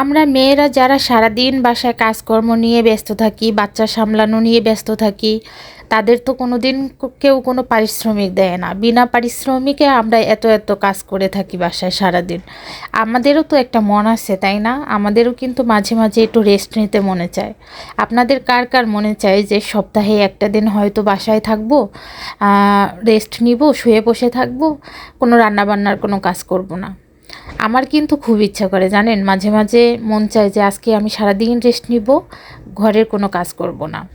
আমরা মেয়েরা যারা সারাদিন বাসায় কাজকর্ম নিয়ে ব্যস্ত থাকি, বাচ্চা সামলানো নিয়ে ব্যস্ত থাকি, তাদের তো কোনো দিন কেউ কোনো পারিশ্রমিক দেয় না। বিনা পারিশ্রমিকে আমরা এত এত কাজ করে থাকি বাসায় সারাদিন। আমাদেরও তো একটা মন আছে, তাই না? আমাদেরও কিন্তু মাঝে মাঝে একটু রেস্ট নিতে মনে চায়। আপনাদের কার কার মনে চায় যে সপ্তাহে একটা দিন হয়তো বাসায় থাকব রেস্ট নিব, শুয়ে বসে থাকব, কোনো রান্নাবান্নার কোনো কাজ করব না? আমার কিন্তু খুব ইচ্ছা করে, জানেন? মাঝে মাঝে মন চায় যে আজকে আমি সারাদিন রেস্ট নিব, ঘরের কোনো কাজ করব না।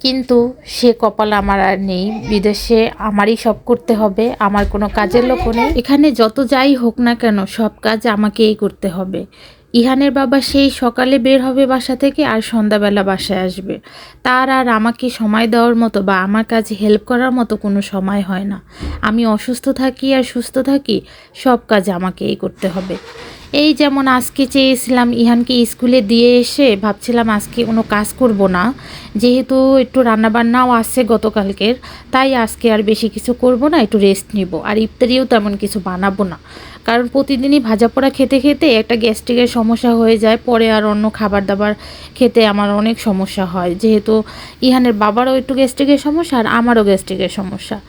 কিন্তু সে কপাল আমার আর নেই। বিদেশে আমারই সব করতে হবে, আমার কোনো কাজের লোক নেই। এখানে যত যাই হোক না কেন, সব কাজ আমাকেই করতে হবে। ইহানের বাবা সেই সকালে বের হবে বাসা থেকে আর সন্ধ্যাবেলা বাসায় আসবে। তার আর আমাকে সময় দেওয়ার মতো বা আমার কাজে হেল্প করার মতো কোনো সময় হয় না। আমি অসুস্থ থাকি আর সুস্থ থাকি, সব কাজ আমাকেই করতে হবে। এই যেমন আজকে চেয়েছিলাম ইহানকে স্কুলে দিয়ে এসে, ভাবছিলাম আজকে কোনো কাজ করব না। যেহেতু একটু রান্নাবান্নাও আসছে গতকালকের, তাই আজকে আর বেশি কিছু করব না, একটু রেস্ট নিব। আর ইফতারিও তেমন কিছু বানাবো না। কারণ প্রতিদিনই ভাজা পোড়া খেতে খেতে একটা গ্যাস্ট্রিকের সমস্যা হয়ে যায়, পরে আর অন্য খাবার দাবার খেতে আমার অনেক সমস্যা হয়। যেহেতু ইহানের বাবারও একটু গ্যাস্ট্রিকের সমস্যা আর আমারও গ্যাস্ট্রিকের সমস্যা।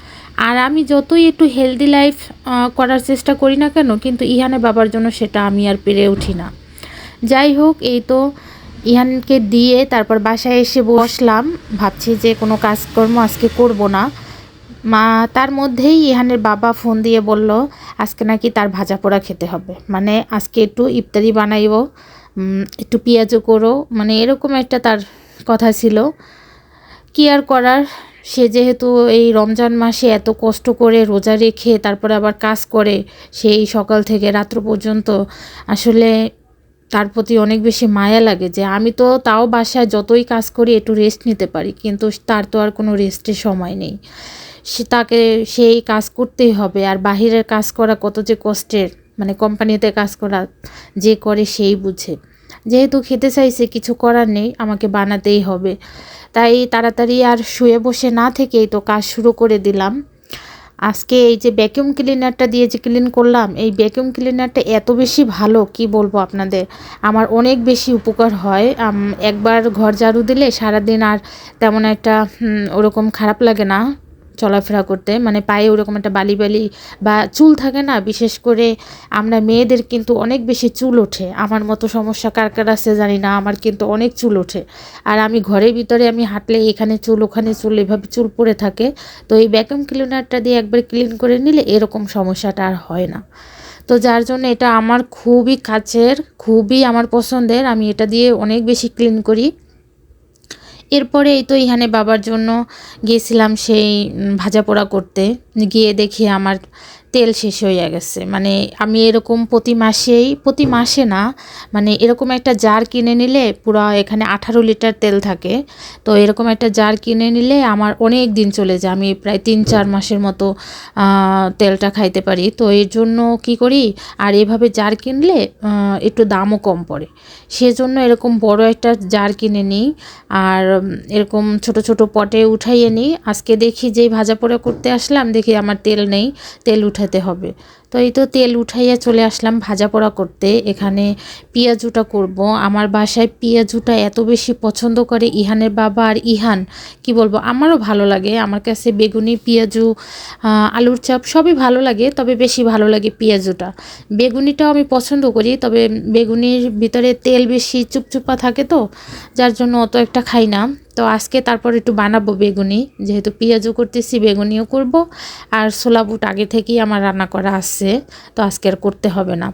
আর আমি যতই একটু হেলদি লাইফ করার চেষ্টা করি না কেন, কিন্তু ইহানে বাবার জন্য সেটা আমি আর পেরে উঠি না। যাই হোক, এই তো ইহানকে দিয়ে তারপর বাসায় এসে বসলাম। ভাবছি যে কোনো কাজকর্ম আজকে করব না। মা, তার মধ্যেই ইহানের বাবা ফোন দিয়ে বলল, আজকে নাকি তার ভাজা পোড়া খেতে হবে। মানে আজকে একটু ইফতারি বানাইব একটু পেঁয়াজও করো। মানে এরকম একটা তার কথা ছিল। কি আর করার? সে যেহেতু এই রমজান মাসে এত কষ্ট করে রোজা রেখে তারপরে আবার কাজ করে সেই সকাল থেকে রাত্র পর্যন্ত আসলে তার প্রতি অনেক বেশি মায়া লাগে যে আমি তো তাও বাসায় যতই কাজ করি একটু রেস্ট নিতে পারি, কিন্তু তার তো আর কোনো রেস্টের সময় নেই। সে তাকে সেই কাজ করতেই হবে আর বাহিরের কাজ করা কত যে কষ্টের মানে কোম্পানিতে কাজ করা যে করে সেই বুঝে। যেহেতু খেতে চাইছে, কিছু করার নেই, আমাকে বানাতেই হবে। তাই তাড়াতাড়ি আর শুয়ে বসে না থেকেই তো কাজ শুরু করে দিলাম। আজকে এই যে ভ্যাকিউম ক্লিনারটা দিয়ে যে ক্লিন করলাম, এই ভ্যাকিউম ক্লিনারটা এত বেশি ভালো, কি বলব আপনাদের? আমার অনেক বেশি উপকার হয়। একবার ঘর ঝাড়ু দিলে সারাদিন আর তেমন একটা ওরকম খারাপ লাগে না। চলাফেরা করতে মানে পায়ে ওরকম একটা বালি বালি বা চুল থাকে না, বিশেষ করে আমরা মেয়েদের কিন্তু অনেক বেশি চুল ওঠে। আমার মতো সমস্যা কার কার আছে জানি না, আমার কিন্তু অনেক চুল ওঠে। আর আমি ঘরের ভিতরে আমি হাঁটলে এখানে চুল, ওখানে চুল, এভাবে চুল পড়ে থাকে। তো এই ভ্যাকুম ক্লিনারটা দিয়ে একবার ক্লিন করে নিলে এরকম সমস্যাটা আর হয় না। তো যার জন্য এটা আমার খুবই কাছের, খুবই আমার পছন্দের, আমি এটা দিয়ে অনেক বেশি ক্লিন করি। এরপরে এই তো এখানে বাবার জন্য গিয়েছিলাম সেই ভাজা পোড়া করতে। গিয়ে দেখি আমার তেল শেষ হয়ে গেছে। মানে আমি এরকম প্রতি মাসেই, প্রতি মাসে না মানে এরকম একটা জার কিনে নিলে পুরো এখানে আঠারো লিটার তেল থাকে। তো এরকম একটা জার কিনে নিলে আমার অনেক দিন চলে যায়। আমি প্রায় তিন, চার মাসের মতো তেলটা খাইতে পারি। তো এর জন্য কি করি? আর এভাবে জার কিনলে একটু দামও কম পড়ে। সেজন্য এরকম বড় একটা জার কিনে নিই। আর এরকম ছোট ছোট পটে উঠাইয়ে নিই। আজকে দেখি যেই ভাজা পোড়া করতে আসলাম দেখি আমার তেল নেই তেল উঠাতে হবে। তো এই তো তেল উঠাইয়া চলে আসলাম ভাজা পোড়া করতে। এখানে পেঁয়াজুটা করব। আমার বাসায় পেঁয়াজুটা এত বেশি পছন্দ করে ইহানের বাবা আর ইহান, কি বলব, আমারও ভালো লাগে। আমার কাছে বেগুনি, পেঁয়াজু আলুর চাপ সবই ভালো লাগে, তবে বেশি ভালো লাগে পেঁয়াজুটা। বেগুনিটাও আমি পছন্দ করি, তবে বেগুনির ভিতরে তেল বেশি চুপচুপা থাকে তো, যার জন্য অত একটা খাই না। তো আজকে তারপর একটু বানাবো বেগুনি। যেহেতু পেঁয়াজও করতেছি, বেগুনিও করব। আর ছোলা বুট আগে থেকেই আমার রান্না করা আছে। তো আজকে আর করতে হবে না।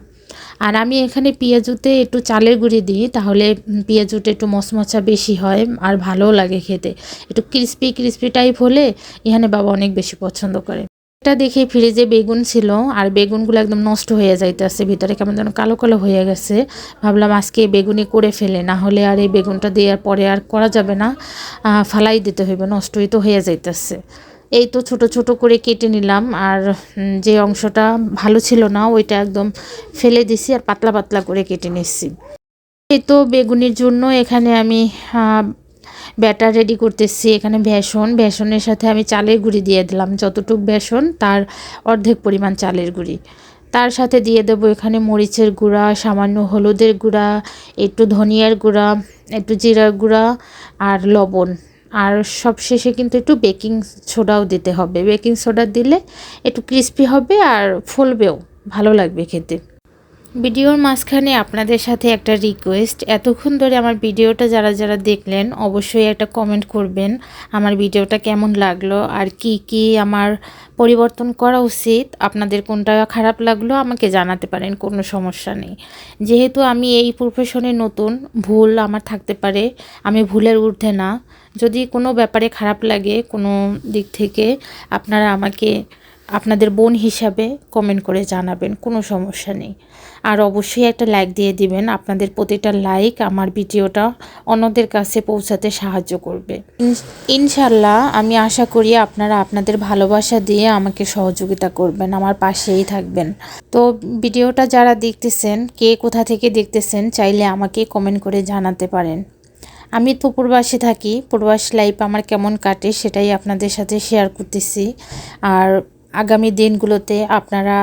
আর আমি এখানে পেঁয়াজুতে একটু চালের গুঁড়ি দিই, তাহলে পেঁয়াজুটা একটু মশমশা বেশি হয় আর ভালোও লাগে খেতে। একটু ক্রিস্পি ক্রিস্পি টাইপ হলে এখানে বাবা অনেক বেশি পছন্দ করে। এটা দেখে ফ্রিজে বেগুন ছিল, আর বেগুনগুলো একদম নষ্ট হয়ে যাইতেছে ভিতরে, কেমন যেন কালো কালো হয়ে গেছে। ভাবলাম আজকে বেগুনি করে ফেলে, না হলে আর এই বেগুনটা দেওয়ার পরে আর করা যাবে না। ফালাই দিতে হইবে, নষ্টই তো হয়ে যাইতেছে। এই তো ছোট ছোট করে কেটে নিলাম আর যে অংশটা ভালো ছিল না ওইটা একদম ফেলে দিছি আর পাতলা পাতলা করে কেটে নিচ্ছি। এই তো বেগুনির জন্য এখানে আমি ব্যাটার রেডি করতেছি। এখানে বেসন, বেসনের সাথে আমি চালের গুঁড়ি দিয়ে দিলাম। যতটুক বেসন তার অর্ধেক পরিমাণ চালের গুঁড়ি। তার সাথে দিয়ে দেবো এখানে মরিচের গুঁড়া, সামান্য হলুদের গুঁড়া, একটু ধনিয়ার গুঁড়া, একটু জিরার গুঁড়া আর লবণ। আর সবশেষে কিন্তু একটু বেকিং সোডাও দিতে হবে। বেকিং সোডা দিলে একটু ক্রিস্পি হবে আর ফলবেও, ভালো লাগবে খেতে। ভিডিওর মাঝখানে আপনাদের সাথে একটা রিকোয়েস্ট এতক্ষণ ধরে আমার ভিডিওটা যারা যারা দেখলেন, অবশ্যই একটা কমেন্ট করবেন, আমার ভিডিওটা কেমন লাগল আর কি কি আমার পরিবর্তন করা উচিত, আপনাদের কোনটা খারাপ লাগল আমাকে জানাতে পারেন, কোনো সমস্যা নেই। যেহেতু আমি এই প্রফেশনে নতুন, ভুল আমার থাকতে পারে, আমি ভুলের ঊর্ধ্বে না। যদি কোনো ব্যাপারে খারাপ লাগে কোনো দিক থেকে, আপনারা আমাকে আপনাদের বোন হিসাবে কমেন্ট করে জানাবেন, কোনো সমস্যা নেই। আর অবশ্যই একটা লাইক দিয়ে দিবেন, আপনাদের প্রতিটা লাইক আমার ভিডিওটা অন্যদের কাছে পৌঁছাতে সাহায্য করবে। ইনশাল্লাহ, আমি আশা করি আপনারা আপনাদের ভালোবাসা দিয়ে আমাকে সহযোগিতা করবেন, আমার পাশেই থাকবেন। তো ভিডিওটা যারা দেখতেছেন, কে কোথা থেকে দেখতেছেন, চাইলে আমাকে কমেন্ট করে জানাতে পারেন। আমি তো প্রবাসে থাকি, প্রবাস লাইফ আমার কেমন কাটে সেটাই আপনাদের সাথে শেয়ার করতেছি। আর আগামী দিনগুলোতে আপনারা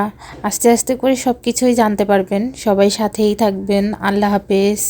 আস্তে আস্তে করে সব কিছুই জানতে পারবেন। সবাই সাথেই থাকবেন। আল্লাহ হাফেজ।